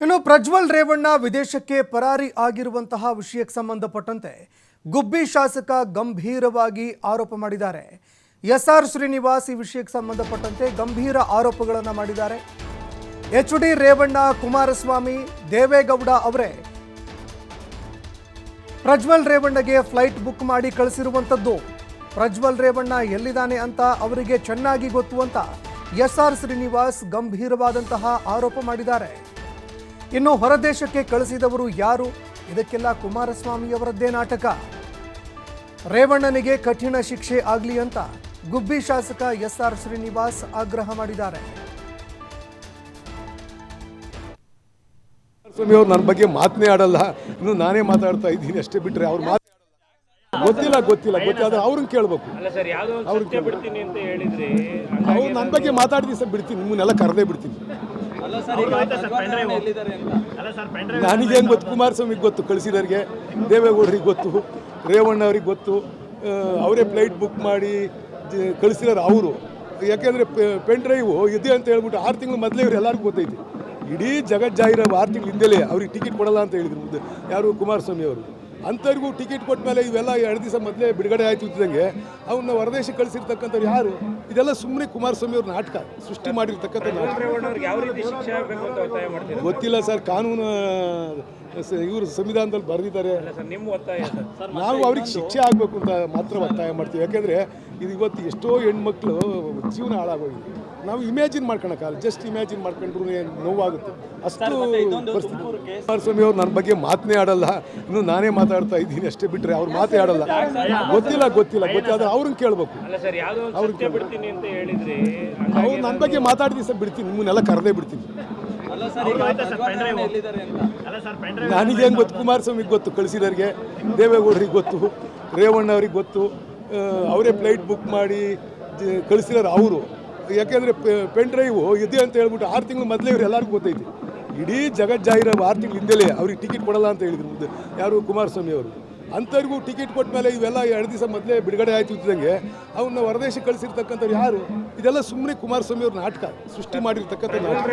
ಇನ್ನು ಪ್ರಜ್ವಲ್ ರೇವಣ್ಣ ವಿದೇಶಕ್ಕೆ ಪರಾರಿ ಆಗಿರುವಂತಹ ವಿಷಯಕ್ಕೆ ಸಂಬಂಧಪಟ್ಟಂತೆ ಗುಬ್ಬಿ ಶಾಸಕ ಗಂಭೀರವಾಗಿ ಆರೋಪ ಮಾಡಿದ್ದಾರೆ. ಎಸ್ ಆರ್ ಶ್ರೀನಿವಾಸ್ ಈ ವಿಷಯಕ್ಕೆ ಸಂಬಂಧಪಟ್ಟಂತೆ ಗಂಭೀರ ಆರೋಪಗಳನ್ನು ಮಾಡಿದ್ದಾರೆ. ಎಚ್ ಡಿ ರೇವಣ್ಣ, ಕುಮಾರಸ್ವಾಮಿ, ದೇವೇಗೌಡ ಅವರೇ ಪ್ರಜ್ವಲ್ ರೇವಣ್ಣಗೆ ಫ್ಲೈಟ್ ಬುಕ್ ಮಾಡಿ ಕಳಿಸಿರುವಂಥದ್ದು ಪ್ರಜ್ವಲ್ ರೇವಣ್ಣ ಎಲ್ಲಿದ್ದಾನೆ ಅಂತ ಅವರಿಗೆ ಚೆನ್ನಾಗಿ ಗೊತ್ತು ಅಂತ ಎಸ್ ಆರ್ ಶ್ರೀನಿವಾಸ್ ಗಂಭೀರವಾದಂತಹ ಆರೋಪ ಮಾಡಿದ್ದಾರೆ. ಇನ್ನು ಹೊರದೇಶಕ್ಕೆ ಕಳಿಸಿದವರು ಯಾರು? ಇದಕ್ಕೆಲ್ಲ ಕುಮಾರಸ್ವಾಮಿ ಅವರದ್ದೇ ನಾಟಕ. ರೇವಣ್ಣನಿಗೆ ಕಠಿಣ ಶಿಕ್ಷೆ ಆಗಲಿ ಅಂತ ಗುಬ್ಬಿ ಶಾಸಕ ಎಸ್ ಆರ್ ಶ್ರೀನಿವಾಸ್ ಆಗ್ರಹ ಮಾಡಿದ್ದಾರೆ. ನನ್ನ ಬಗ್ಗೆ ಮಾತನೇ ಆಡಲ್ಲ. ಇನ್ನು ನಾನೇ ಮಾತಾಡ್ತಾ ಇದ್ದೀನಿ ಅಷ್ಟೇ ಬಿಟ್ರೆ ಅವ್ರು ಮಾತು ಗೊತ್ತಿಲ್ಲ ಗೊತ್ತಿಲ್ಲ ಗೊತ್ತಿಲ್ಲ. ಅವ್ರನ್ನ ಕೇಳ್ಬೇಕು. ಅಲ್ಲ ಸರ್ ಯಾವುದೋ ಒಂದು ಬಿಡ್ತೀನಿ ಅಂತ ಹೇಳಿದ್ರಿ ಅವ್ರು ನನ್ನ ಬಗ್ಗೆ ಮಾತಾಡ್ತೀನಿ ದಿವಸ ಬಿಡ್ತೀನಿ. ನಿಮ್ಮನ್ನೆಲ್ಲ ಕರೆದೇ ಬಿಡ್ತೀನಿ. ಸರ್ ನನಗೇನು ಗೊತ್ತು ಕುಮಾರಸ್ವಾಮಿಗೆ ಗೊತ್ತು ಕಳಿಸಿದವ್ರಿಗೆ. ದೇವೇಗೌಡರಿಗೆ ಗೊತ್ತು ರೇವಣ್ಣ ಅವ್ರಿಗೆ ಗೊತ್ತು ಅವರೇ ಫ್ಲೈಟ್ ಬುಕ್ ಮಾಡಿ ಜ- ಕಳಿಸಿರೋರು ಅವರು. ಯಾಕೆಂದರೆ ಪೆನ್ ಡ್ರೈವು ಇದೆ ಅಂತ ಹೇಳ್ಬಿಟ್ಟು ಆರು ತಿಂಗಳು ಮೊದಲೇ ಇವ್ರು ಎಲ್ಲರಿಗೂ ಗೊತ್ತೈತಿ. ಇಡೀ ಜಗತ್ ಜಾಹಿರ ಆರು ತಿಂಗಳು ಹಿಂದೆಲೇ ಅವ್ರಿಗೆ ಟಿಕೆಟ್ ಕೊಡಲ್ಲ ಅಂತ ಹೇಳಿದ್ರು ಯಾರು ಕುಮಾರಸ್ವಾಮಿ ಅವರು? ಅಂಥವ್ರಿಗೂ ಟಿಕೆಟ್ ಕೊಟ್ಟ ಮೇಲೆ ಇವೆಲ್ಲ ಎರಡು ದಿವಸ ಮೊದಲೇ ಬಿಡುಗಡೆ ಆಯ್ತು ಇದ್ದಂಗೆ ಅವನ್ನ ಹೊರದೇಶಕ್ಕೆ ಕಳಿಸಿರ್ತಕ್ಕಂಥವ್ರು ಯಾರು? ಇದೆಲ್ಲ ಸುಮ್ಮನೆ ಕುಮಾರಸ್ವಾಮಿ ಅವ್ರ ನಾಟಕ ಸೃಷ್ಟಿ ಮಾಡಿರ್ತಕ್ಕಂಥ ನಾಟಕ. ಗೊತ್ತಿಲ್ಲ ಸರ್ ಕಾನೂನು ಇವರು ಸಂವಿಧಾನದಲ್ಲಿ ಬರೆದಿದ್ದಾರೆ. ನಾವು ಅವ್ರಿಗೆ ಶಿಕ್ಷೆ ಆಗಬೇಕು ಅಂತ ಮಾತ್ರ ಒತ್ತಾಯ ಮಾಡ್ತೀವಿ. ಯಾಕೆಂದರೆ ಇದು ಇವತ್ತು ಎಷ್ಟೋ ಹೆಣ್ಮಕ್ಳು ಜೀವನ ಹಾಳಾಗೋಗಿದೆ. ನಾವು ಇಮ್ಯಾಜಿನ್ ಮಾಡ್ಕೊಳಕ್ಕಾಗಲ್ಲ ಜಸ್ಟ್ ಇಮ್ಯಾಜಿನ್ ಮಾಡ್ಕೊಂಡ್ರು ನೋವಾಗುತ್ತೆ. ಅಷ್ಟು ಪರಿಸ್ಥಿತಿ. ಕುಮಾರಸ್ವಾಮಿ ಅವ್ರು ನನ್ನ ಬಗ್ಗೆ ಮಾತನೇ ಆಡಲ್ಲ. ಇನ್ನು ನಾನೇ ಮಾತಾಡ್ತಾ ಇದ್ದೀನಿ ಅಷ್ಟೇ ಬಿಟ್ರೆ ಅವ್ರು ಮಾತೇ ಆಡಲ್ಲ ಗೊತ್ತಿಲ್ಲ ಗೊತ್ತಿಲ್ಲ. ಗೊತ್ತಿಲ್ಲ ಅವ್ರನ್ನ ಕೇಳ್ಬೇಕು. ಅಲ್ಲ ಸರ್ ಯಾವುದೋ ಒಂದು ಬಿಡ್ತೀನಿ ಅಂತ ಹೇಳಿದ್ರಿ ಅವ್ರು ನನ್ನ ಬಗ್ಗೆ ಮಾತಾಡ್ತೀನಿ ಸರ್ ಬಿಡ್ತೀನಿ. ನಿಮ್ಮನ್ನೆಲ್ಲ ಕರೆದೇ ಬಿಡ್ತೀನಿ. ಅಲ್ಲ ಸರ್ ಪೆಂಡ್ರೈವ್ ನನಗೇನು ಗೊತ್ತು? ಕುಮಾರಸ್ವಾಮಿಗೆ ಗೊತ್ತು ಕಳಿಸಿದವ್ರಿಗೆ. ದೇವೇಗೌಡರಿಗೆ ಗೊತ್ತು ರೇವಣ್ಣ ಅವ್ರಿಗೆ ಗೊತ್ತು ಅವರೇ ಫ್ಲೈಟ್ ಬುಕ್ ಮಾಡಿ ಕಳಿಸಿರೋರು ಅವರು. ಯಾಕೆಂದರೆ ಪೆನ್ ಡ್ರೈವು ಇದೆ ಅಂತ ಹೇಳ್ಬಿಟ್ಟು ಆರು ತಿಂಗಳು ಮೊದಲೇ ಇವ್ರು ಎಲ್ಲರಿಗೂ ಗೊತ್ತೈತಿ. ಇಡೀ ಜಗತ್ ಜಾಹಿರ ಆರು ತಿಂಗಳ ಹಿಂದೆಲೇ ಅವ್ರಿಗೆ ಟಿಕೆಟ್ ಕೊಡಲ್ಲ ಅಂತ ಹೇಳಿದ್ರು. ಮುಂದೆ ಯಾರು ಕುಮಾರಸ್ವಾಮಿ ಅವರು? ಅಂಥವ್ರಿಗೂ ಟಿಕೆಟ್ ಕೊಟ್ಟ ಮೇಲೆ ಇವೆಲ್ಲ ಎರಡು ದಿವಸ ಮೊದಲೇ ಬಿಡುಗಡೆ ಆಯ್ತು ಇದ್ದಂಗೆ ಅವನ್ನ ಹೊರದೇಶಕ್ಕೆ ಕಳಿಸಿರ್ತಕ್ಕಂಥವ್ರು ಯಾರು? ಇದೆಲ್ಲ ಸುಮ್ಮನೆ ಕುಮಾರಸ್ವಾಮಿ ಅವ್ರ ನಾಟಕ ಸೃಷ್ಟಿ ಮಾಡಿರ್ತಕ್ಕಂಥ ನಾಟಕ.